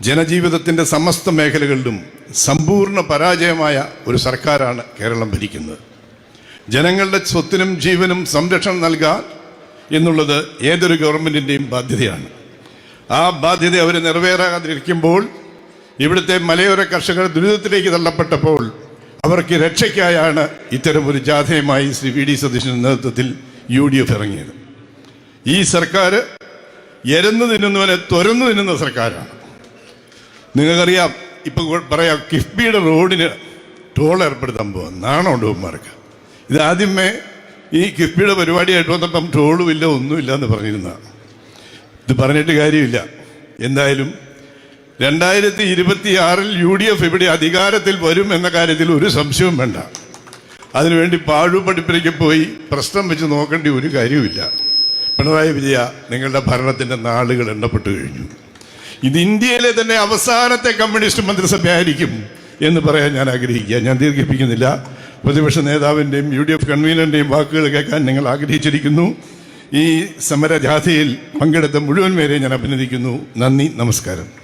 ജനജീവിതത്തിന്റെ സമസ്ത മേഖലകളിലും സമ്പൂർണ പരാജയമായ ഒരു സർക്കാരാണ് കേരളം ഭരിക്കുന്നത്. ജനങ്ങളുടെ സ്വത്തിനും ജീവനും സംരക്ഷണം നൽകാൻ എന്നുള്ളത് ഏതൊരു ഗവൺമെന്റിന്റെയും ബാധ്യതയാണ്. ആ ബാധ്യത അവർ നിറവേറാതിരിക്കുമ്പോൾ ഇവിടുത്തെ മലയോര കർഷകർ ദുരിതത്തിലേക്ക് തള്ളപ്പെട്ടപ്പോൾ അവർക്ക് രക്ഷയ്ക്കായാണ് ഇത്തരം ഒരു ജാഥയുമായി ശ്രീ വി ഡി സതീശന്റെ നേതൃത്വത്തിൽ യു ഡി എഫ് ഇറങ്ങിയത്. ഈ സർക്കാർ എരന്നു തിന്നുന്നവനെ തുരന്നു തിന്നുന്ന സർക്കാരാണ്. നിങ്ങൾക്കറിയാം ഇപ്പം പറയാം കിഫ്ബിയുടെ റോഡിന് ടോൾ ഏർപ്പെടുത്താൻ പോകാം നാണമുണ്ട് ഉമ്മാർക്ക്? ഇത് ആദ്യമേ ഈ കിഫ്ബിയുടെ പരിപാടിയായിട്ട് വന്നപ്പം ടോളും ഇല്ല ഒന്നുമില്ല എന്ന് പറഞ്ഞിരുന്നതാണ് ഇത് പറഞ്ഞിട്ട് കാര്യമില്ല. എന്തായാലും രണ്ടായിരത്തി ഇരുപത്തി ആറിൽ യു ഡി എഫ് ഇവിടെ അധികാരത്തിൽ വരും എന്ന കാര്യത്തിൽ ഒരു സംശയവും വേണ്ട. അതിനുവേണ്ടി പാഴു പഠിപ്പിലേക്ക് പോയി പ്രശ്നം വെച്ച് നോക്കേണ്ട ഒരു കാര്യവുമില്ല. പിണറായി വിജയ നിങ്ങളുടെ ഭരണത്തിന്റെ നാളുകൾ എണ്ണപ്പെട്ടു കഴിഞ്ഞു. ഇത് ഇന്ത്യയിലെ തന്നെ അവസാനത്തെ കമ്മ്യൂണിസ്റ്റ് മന്ത്രിസഭയായിരിക്കും എന്ന് പറയാൻ ഞാൻ ആഗ്രഹിക്കുക. ഞാൻ ദീർഘിപ്പിക്കുന്നില്ല. പ്രതിപക്ഷ നേതാവിന്റെയും യു ഡി എഫ് കൺവീനറിന്റെയും വാക്കുകൾ കേൾക്കാൻ നിങ്ങൾ ആഗ്രഹിച്ചിരിക്കുന്നു. ഈ സമരജാഥയിൽ പങ്കെടുത്ത മുഴുവൻ പേരെ ഞാൻ അഭിനന്ദിക്കുന്നു. നന്ദി നമസ്കാരം.